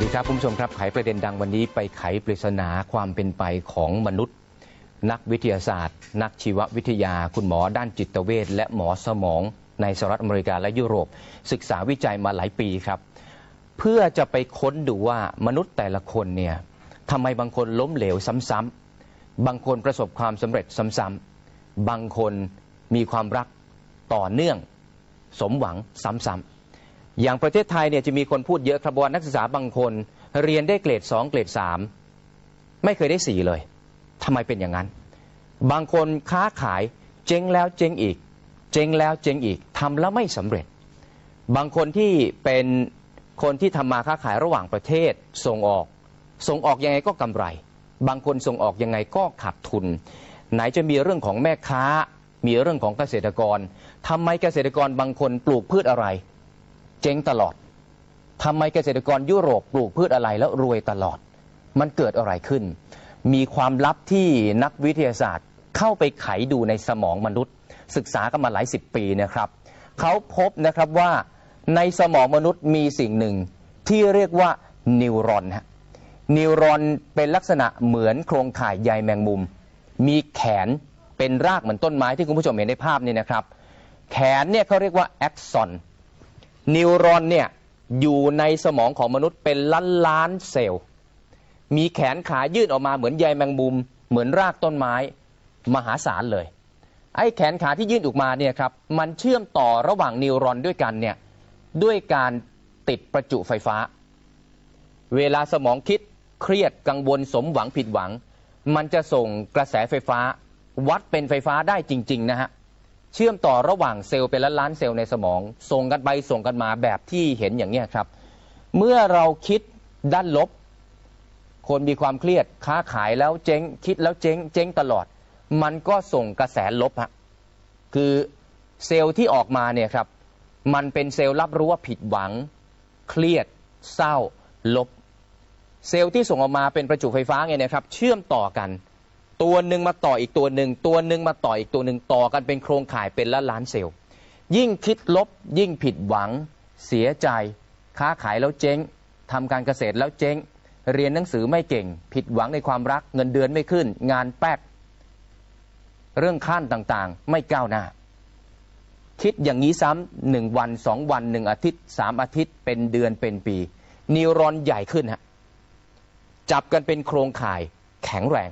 สดีครับคุณผู้ชมครับไขประเด็นดังวันนี้ไปไขปริศนาความเป็นไปของมนุษย์ นักวิทยาศาสตร์ นักชีววิทยา คุณหมอด้านจิตเวชและหมอสมองในสหรัฐอเมริกาและยุโรป ศึกษาวิจัยมาหลายปีครับ เพื่อจะไปค้นดูว่ามนุษย์แต่ละคนเนี่ยทำไมบางคนล้มเหลวซ้ำๆบางคนประสบความสำเร็จซ้ำๆบางคนมีความรักต่อเนื่อง สมหวังซ้ำๆ อย่างประเทศไทยเนี่ยจะมีคนพูดเยอะครับว่านักศึกษาบางคน เรียนได้เกรด2เกรด3ไม่เคยได้4เลยทำไมเป็นอย่างนั้น บางคนค้าขายเจ๊งแล้วเจ๊งอีก เจ๊งแล้วเจ๊งอีกทำแล้วไม่สำเร็จ บางคนที่เป็นคนที่ทำมาค้าขายระหว่างประเทศส่งออก ส่งออกยังไงก็กำไร บางคนส่งออกยังไงก็ขาดทุน ไหนจะมีเรื่องของแม่ค้า มีเรื่องของเกษตรกรทำไมเกษตรกรบางคนปลูกพืชอะไร เจ๊งตลอดทำไมเกษตรกรยุโรปปลูกพืชอะไรแล้วรวยตลอด มันเกิดอะไรขึ้น มีความลับที่นักวิทยาศาสตร์เข้าไปไขดูในสมองมนุษย์ ศึกษากันมาหลายสิบปีนะครับเขาพบนะครับว่าในสมองมนุษย์มีสิ่งหนึ่งที่เรียกว่านิวรอนฮะนิวรอนเป็นลักษณะเหมือนโครงข่ายใยแมงมุม มีแขนเป็นรากเหมือนต้นไม้ที่คุณผู้ชมเห็นในภาพนี้นะครับ แขนเนี่ยเขาเรียกว่าแอ็กซอน นิวรอนเนี่ยอยู่ในสมองของมนุษย์เป็นล้านล้านเซลล์ มีแขนขายื่นออกมาเหมือนใยแมงมุม เหมือนรากต้นไม้มหาศาลเลย ไอ้แขนขาที่ยื่นออกมาเนี่ยครับมันเชื่อมต่อระหว่างนิวรอนด้วยกันเนี่ยด้วยการติดประจุไฟฟ้า เวลาสมองคิดเครียดกังวลสมหวังผิดหวัง มันจะส่งกระแสไฟฟ้า วัดเป็นไฟฟ้าได้จริง ๆ นะฮะ เชื่อมต่อระหว่างเซลล์เป็นล้านล้านเซลล์ในสมอง ส่งกันไปส่งกันมาแบบที่เห็นอย่างนี้ครับ เมื่อเราคิดด้านลบ คนมีความเครียดค้าขายแล้วเจ๊ง คิดแล้วเจ๊ง เจ๊งตลอด มันก็ส่งกระแสลบฮะคือเซลล์ที่ออกมาเนี่ยครับ มันเป็นเซลล์รับรู้ว่าผิดหวัง เครียด เศร้า ลบ เซลล์ที่ส่งออกมาเป็นประจุไฟฟ้าไงนะครับ เชื่อมต่อกัน ตัวหนึ่งมาต่ออีกตัวหนึ่งตัวหนึ่งมาต่ออีกตัวหนึ่งต่อกันเป็นโครงข่ายเป็นล้านล้านเซลล์ ยิ่งคิดลบ ยิ่งผิดหวัง เสียใจ ค้าขายแล้วเจ๊งทำการเกษตรแล้วเจ๊ง เรียนหนังสือไม่เก่ง ผิดหวังในความรักเงินเดือนไม่ขึ้น งานแป๊กเรื่องขั้นต่างๆ ไม่ก้าวหน้า คิดอย่างนี้ซ้ำหนึ่งวันสองวันหนึ่งอาทิตย์สามอาทิตย์เป็นเดือนเป็นปีนิวรอนใหญ่ขึ้นฮะจับกันเป็นโครงข่ายแข็งแรง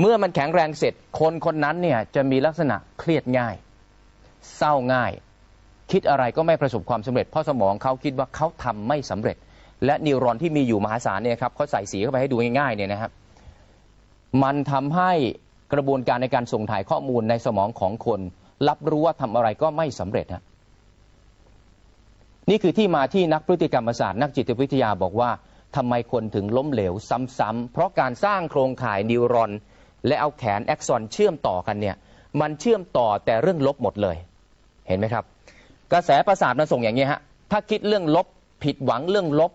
เมื่อมันแข็งแรงเสร็จ คนคนนั้นเนี่ยจะมีลักษณะเครียดง่าย เศร้าง่าย คิดอะไรก็ไม่ประสบความสำเร็จเพราะสมองเขาคิดว่าเขาทำไม่สำเร็จ และนิวรอนที่มีอยู่มหาศาลเนี่ยครับเขาใส่สีเข้าไปให้ดูง่ายๆเนี่ยนะครับ มันทำให้กระบวนการในการส่งถ่ายข้อมูลในสมองของคน รับรู้ว่าทำอะไรก็ไม่สำเร็จฮะนี่คือที่มาที่นักพฤติกรรมศาสตร์นักจิตวิทยาบอกว่าทำไมคนถึงล้มเหลวซ้ำๆเพราะการสร้างโครงข่ายนิวรอน และเอาแขนแอ็กซอนเชื่อมต่อกันเนี่ยมันเชื่อมต่อแต่เรื่องลบหมดเลย เห็นไหมครับ กระแสประสาทมันส่งอย่างนี้ฮะถ้าคิดเรื่องลบผิดหวังเรื่องลบ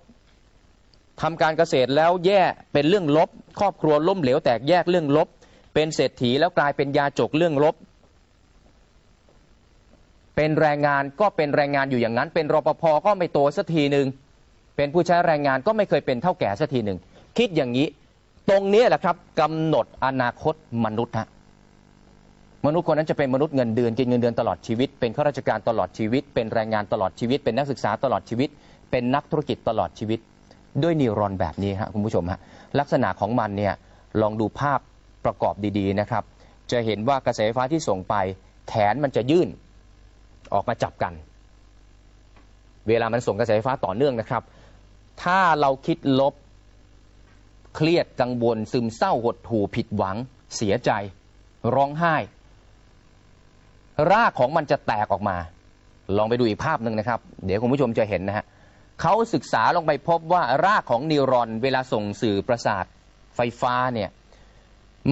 ทำการเกษตรแล้วแย่เป็นเรื่องลบ ครอบครัวล้มเหลวแตกแยกเรื่องลบ เป็นเศรษฐีแล้วกลายเป็นยาจกเรื่องลบ เป็นแรงงานก็เป็นแรงงานอยู่อย่างนั้น เป็นรปภก็ไม่โตสักทีหนึ่งเป็นผู้ใช้แรงงานก็ไม่เคยเป็นเท่าแก่สักทีหนึ่งคิดอย่างนี้ ตรงนี้แหละครับกำหนดอนาคตมนุษย์ฮะมนุษย์คนนั้นจะเป็นมนุษย์เงินเดือนกินเงินเดือนตลอดชีวิต เป็นข้าราชการตลอดชีวิต เป็นแรงงานตลอดชีวิต เป็นนักศึกษาตลอดชีวิต เป็นนักธุรกิจตลอดชีวิต ด้วยนิวรอนแบบนี้ฮะคุณผู้ชมฮะลักษณะของมันเนี่ยลองดูภาพประกอบดีๆนะครับ จะเห็นว่ากระแสไฟฟ้าที่ส่งไป แขนมันจะยื่นออกมาจับกัน เวลามันส่งกระแสไฟฟ้าต่อเนื่องนะครับ ถ้าเราคิดลบ เครียดกังวลซึมเศร้าหดหู่ผิดหวัง เสียใจ ร้องไห้ รากของมันจะแตกออกมา ลองไปดูอีกภาพหนึ่งนะครับ เดี๋ยวคุณผู้ชมจะเห็นนะฮะเขาศึกษาลงไปพบว่ารากของนิวรอนเวลาส่งสื่อประสาทไฟฟ้าเนี่ย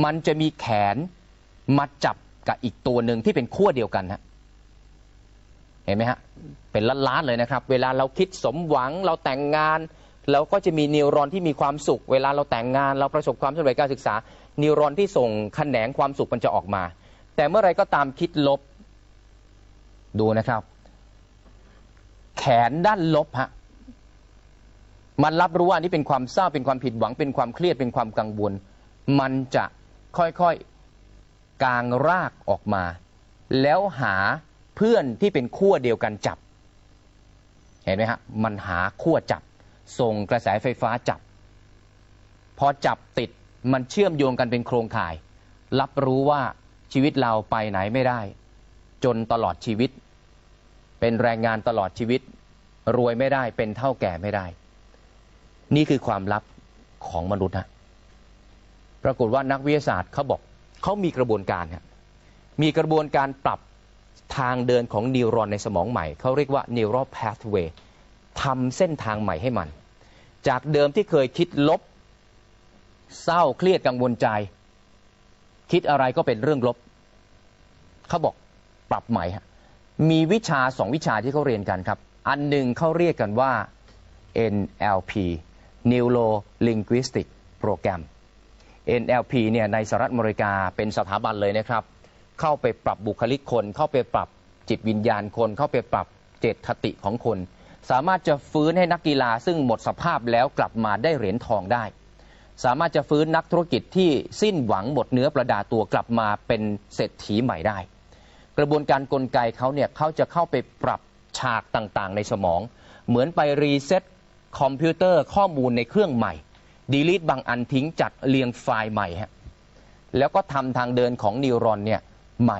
มันจะมีแขนมาจับกับอีกตัวหนึ่งที่เป็นขั้วเดียวกันฮะเห็นไหมฮะเป็นล้านๆเลยนะครับ เวลาเราคิดสมหวังเราแต่งงาน เราก็จะมีนิวรอนที่มีความสุข เวลาเราแต่งงาน เราประสบความสำเร็จการศึกษา นิวรอนที่ส่งแขนงความสุขมันจะออกมา แต่เมื่อไรก็ตามคิดลบดูนะครับ แขนด้านลบฮะมันรับรู้ว่านนี้เป็นความเศร้าเป็นความผิดหวังเป็นความเครียดเป็นความกังวล มันจะค่อยๆกางรากออกมา แล้วหาเพื่อนที่เป็นขั้วเดียวกันจับ เห็นไหมฮะมันหาขั้วจับ ส่งกระแสไฟฟ้าจับ พอจับติดมันเชื่อมโยงกันเป็นโครงข่าย รับรู้ว่าชีวิตเราไปไหนไม่ได้ จนตลอดชีวิต เป็นแรงงานตลอดชีวิต รวยไม่ได้เป็นเท่าแก่ไม่ได้ นี่คือความลับของมนุษย์ฮะปรากฏว่านักวิทยาศาสตร์เขาบอกเขามีกระบวนการฮะมีกระบวนการปรับทางเดินของนิวรอนในสมองใหม่ เขาเรียกว่า neural pathway ทำเส้นทางใหม่ให้มัน จากเดิมที่เคยคิดลบ เศร้าเครียดกังวลใจ คิดอะไรก็เป็นเรื่องลบ เขาบอกปรับใหม่ฮะมีวิชาสองวิชาที่เขาเรียนกันครับ อันหนึ่งเขาเรียกกันว่า NLP Neuro Linguistic Program NLP เนี่ยในสหรัฐอเมริกาเป็นสถาบันเลยนะครับ เข้าไปปรับบุคลิกคน เข้าไปปรับจิตวิญญาณคน เข้าไปปรับเจตคติของคน สามารถจะฟื้นให้นักกีฬาซึ่งหมดสภาพแล้วกลับมาได้เหรียญทองได้ สามารถจะฟื้นนักธุรกิจที่สิ้นหวังหมดเนื้อประดาตัวกลับมาเป็นเศรษฐีใหม่ได้ กระบวนการกลไกเขาเนี่ยเขาจะเข้าไปปรับฉากต่างๆ ในสมอง เหมือนไปรีเซ็ตคอมพิวเตอร์ข้อมูลในเครื่องใหม่ดีลิทบางอันทิ้งจัดเรียงไฟล์ใหม่ฮะแล้วก็ทำทางเดินของนิวรอนเนี่ยใหม่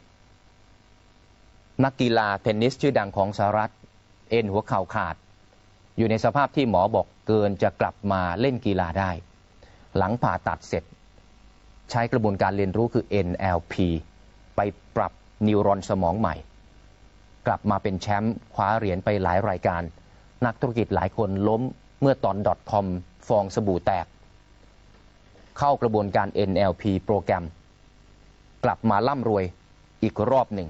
นักกีฬาเทนนิสชื่อดังของสหรัฐ เอ็นหัวเข่าขาด อยู่ในสภาพที่หมอบอกเกินจะกลับมาเล่นกีฬาได้ หลังผ่าตัดเสร็จ ใช้กระบวนการเรียนรู้คือ NLP ไปปรับนิวรอนสมองใหม่ กลับมาเป็นแชมป์คว้าเหรียญไปหลายรายการ นักธุรกิจหลายคนล้มเมื่อตอน .com ฟองสบู่แตก เข้ากระบวนการ NLP โปรแกรม กลับมาร่ำรวยอีกรอบหนึ่ง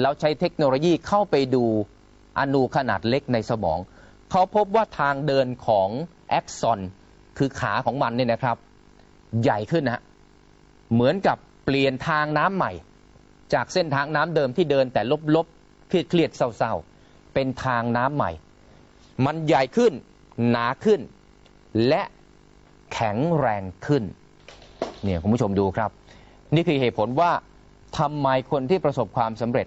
แล้วใช้เทคโนโลยีเข้าไปดูอนูขนาดเล็กในสมอง เขาพบว่าทางเดินของแอ็กซอนคือขาของมันเนี่ยนะครับ ใหญ่ขึ้นนะฮะเหมือนกับเปลี่ยนทางน้ำใหม่ จากเส้นทางน้ำเดิมที่เดินแต่ลบๆเครียดเครียดเศร้าๆ เป็นทางน้ำใหม่ มันใหญ่ขึ้นหนาขึ้น และแข็งแรงขึ้นเนี่ยคุณผู้ชมดูครับ นี่คือเหตุผลว่าทำไมคนที่ประสบความสำเร็จ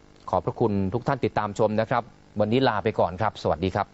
ขอบพระคุณทุกท่านติดตามชมนะครับ วันนี้ลาไปก่อนครับ สวัสดีครับ